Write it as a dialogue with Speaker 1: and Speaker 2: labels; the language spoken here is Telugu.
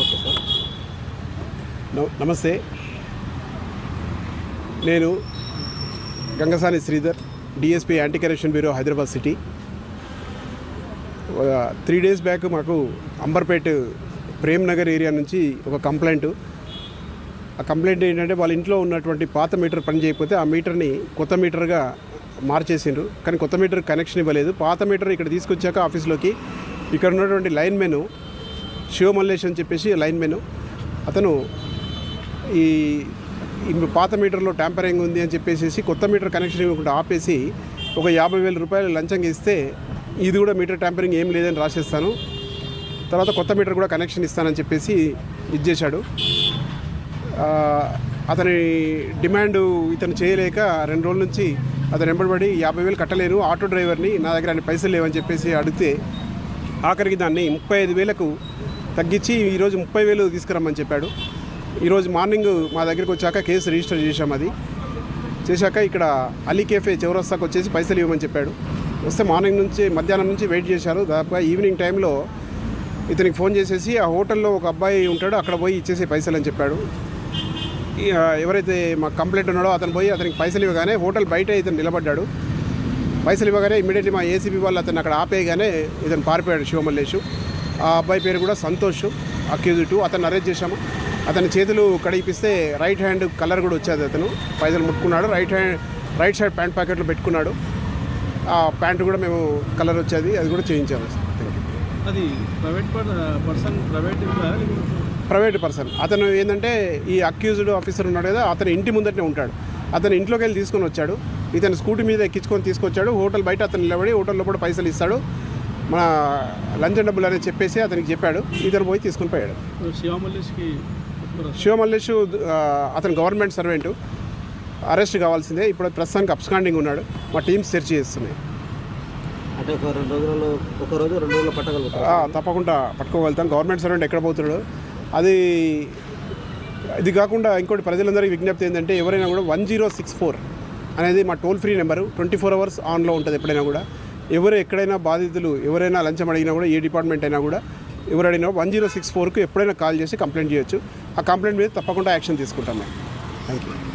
Speaker 1: Okay sir.
Speaker 2: నమస్తే. నేను Gangasani Sridhar DSP anti corruption bureau Hyderabad city. Three days back మాకు అంబర్పేట్ ప్రేమ్ నగర్ ఏరియా నుంచి ఒక కంప్లైంట్. ఆ కంప్లైంట్ ఏంటంటే వాళ్ళ ఇంట్లో ఉన్నటువంటి పాత మీటర్ పని చేయకపోతే ఆ మీటర్ని కొత్త మీటర్గా మార్చేసిండ్రు. కానీ కొత్త మీటర్ కనెక్షన్ ఇవ్వలేదు. పాత మీటర్ ఇక్కడ తీసుకొచ్చాక ఆఫీస్లోకి. ఇక్కడ ఉన్నటువంటి లైన్ మెను శివమల్లేష్ అని చెప్పేసి లైన్ మెను అతను ఈ పాత మీటర్లో ట్యాంపరింగ్ ఉంది అని చెప్పేసి కొత్త మీటర్ కనెక్షన్ ఇవ్వకుండా ఆపేసి ఒక యాభై వేల రూపాయలు లంచంగా ఇస్తే ఇది కూడా మీటర్ ట్యాంపరింగ్ ఏం లేదని రాసేస్తాను. తర్వాత కొత్త మీటర్ కూడా కనెక్షన్ ఇస్తానని చెప్పేసి ఇది చేశాడు. అతని డిమాండ్ ఇతను చేయలేక రెండు రోజుల నుంచి అతను వెంబడిపడి యాభై వేలు కట్టలేను ఆటో డ్రైవర్ని నా దగ్గర అన్ని పైసలు లేవని చెప్పేసి అడిగితే ఆఖరికి దాన్ని ముప్పై ఐదు వేలకు తగ్గించి ఈరోజు ముప్పై వేలు తీసుకురమ్మని చెప్పాడు. ఈరోజు మార్నింగ్ మా దగ్గరికి వచ్చాక కేసు రిజిస్టర్ చేశాం అది. చేశాక ఇక్కడ అలీ కేఫే చౌరస్తాకు వచ్చేసి పైసలు ఇవ్వమని చెప్పాడు. వస్తే మార్నింగ్ నుంచి మధ్యాహ్నం నుంచి వెయిట్ చేశారు. దాదాపుగా ఈవినింగ్ టైంలో ఇతనికి ఫోన్ చేసేసి ఆ హోటల్లో ఒక అబ్బాయి ఉంటాడు అక్కడ పోయి ఇచ్చేసి పైసలు అని చెప్పాడు. ఎవరైతే మా కంప్లైంట్ ఉన్నాడో అతను పోయి అతనికి పైసలు ఇవ్వగానే హోటల్ బయట ఇతను నిలబడ్డాడు. పైసలు ఇవ్వగానే ఇమీడియట్లీ మా ఏసీబీ వాళ్ళు అతను అక్కడ ఆపేయగానే ఇతను పారిపోయాడు శివమల్లేషు ఆ అబ్బాయి పేరు కూడా సంతోష్ అక్యూజ్ టూ. అతను అరెస్ట్ చేశాము. అతని చేతులు కడిగిపిస్తే రైట్ హ్యాండ్ కలర్ కూడా వచ్చేది అతను. పైసలు ముట్టుకున్నాడు. Right hand right side pant ప్యాకెట్లో పెట్టుకున్నాడు. ఆ ప్యాంట్ కూడా మేము కలర్ వచ్చేది. అది కూడా చేయించాము
Speaker 3: అది private person private
Speaker 2: private person. అతను ఏంటంటే ఈ అక్యూజ్డ్ ఆఫీసర్ ఉన్నాడు కదా అతను ఇంటి ముందటనే ఉంటాడు. అతను ఇంట్లోకి వెళ్ళి తీసుకొని వచ్చాడు. ఇతను స్కూటీ మీద ఎక్కించుకొని తీసుకొచ్చాడు. హోటల్ బయట అతను నిలబడి హోటల్లో కూడా పైసలు ఇస్తాడు. మన లంచం డబ్బులు అనేది చెప్పేసి అతనికి చెప్పాడు. ఇతను పోయి తీసుకొని పోయాడు.
Speaker 3: శివమల్లేష్కి
Speaker 2: శివ మల్లేష్ ఆ, అతను గవర్నమెంట్ సర్వెంట్. అరెస్ట్ కావాల్సిందే. ఇప్పుడు ప్రస్తుతానికి అబ్స్కాండింగ్ ఉన్నాడు. మా టీమ్స్ సెర్చ్ చేస్తున్నాయి.
Speaker 1: అంటే ఒక రెండు రోజులలో ఒక రోజు రెండు
Speaker 2: ఆ, తప్పకుండా పట్టుకోగలుగుతాం. గవర్నమెంట్ సర్వెంట్ ఎక్కడ పోతున్నాడు? అది ఇది కాకుండా ఇంకోటి ప్రజలందరికీ విజ్ఞప్తి ఏంటంటే ఎవరైనా కూడా వన్ జీరో సిక్స్ ఫోర్ అనేది మా toll free number. Twenty four hours ఆన్లో ఉంటుంది ఎప్పుడైనా కూడా. ఎవరు ఎక్కడైనా బాధితులు ఎవరైనా లంచం అడిగినా కూడా ఏ డిపార్ట్మెంట్ అయినా కూడా ఎవరు అడిగినా వన్ జీరో సిక్స్ ఫోర్కు ఎప్పుడైనా కాల్ చేసి కంప్లైంట్ చేయొచ్చు. ఆ కంప్లైంట్ మీద తప్పకుండా యాక్షన్ తీసుకుంటాం మేము. Thank you